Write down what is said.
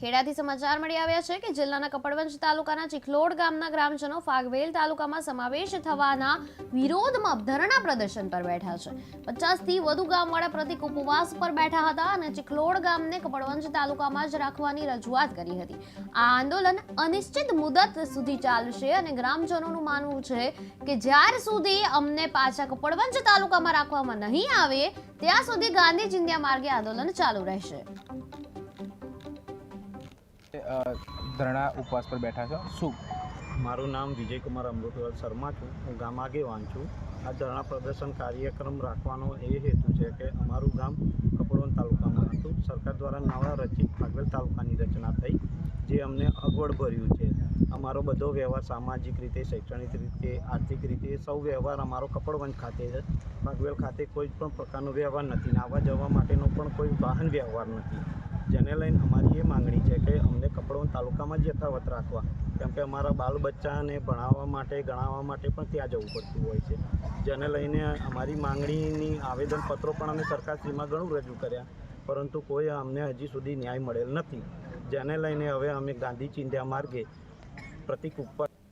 ખેડાથી સમાચાર મળી આવ્યા છે કે જિલ્લાના કપડવંજ તાલુકાના ચિખલોડ ગામના ગ્રામજનો ફાગવેલ તાલુકામાં સમાવેશ થવાના વિરોધમાં ધરણા પ્રદર્શન પર બેઠા છે. પચાસથી વધુ ગામવાળા પ્રતિક ઉપવાસ પર બેઠા હતા અને ચિખલોડ ગામને કપડવંજ તાલુકામાં જ રાખવાની રજૂઆત કરી હતી. આ આંદોલન અનિશ્ચિત મુદત સુધી ચાલશે અને ગ્રામજનોનું માનવું છે કે જ્યાર સુધી અમને પાછા કપડવંજ તાલુકામાં રાખવામાં નહીં આવે, ત્યાં સુધી ગાંધી ચિંધ્યા માર્ગે આંદોલન ચાલુ રહેશે. ધરણા ઉપવાસ પર બેઠા છો? શું? મારું નામ વિજયકુમાર અમૃતલાલ શર્મા છું. હું ગામ આગેવાન છું. આ ધરણા પ્રદર્શન કાર્યક્રમ રાખવાનો એ હેતુ છે કે અમારું ગામ કપડવન તાલુકામાં હતું. સરકાર દ્વારા નવા રચિત ભાગવેલ તાલુકાની રચના થઈ, જે અમને અગવડ ભર્યું છે. અમારો બધો વ્યવહાર સામાજિક રીતે, શૈક્ષણિક રીતે, આર્થિક રીતે, સૌ વ્યવહાર અમારો કપડવંજ ખાતે છે. ફાગવેલ ખાતે કોઈ પણ પ્રકારનો વ્યવહાર નથી આવવા જવા માટેનો પણ કોઈ વાહન વ્યવહાર નથી. જેને લઈને અમારી છે કે અમને કપડવન તાલુકામાં જ યથાવત રાખવા. કેમ કે અમારા બાલ બચ્ચાને ભણાવવા માટે, ગણાવવા માટે પણ ત્યાં જવું પડતું હોય છે. જેને લઈને અમારી માંગણીની આવેદનપત્રો પણ અમે સરકારશ્રીમાં ઘણું રજૂ કર્યા. પરંતુ કોઈ અમને હજી સુધી ન્યાય મળેલ નથી. જેને લઈને હવે અમે ગાંધી ચિંધ્યા માર્ગે પ્રતિક ઉપર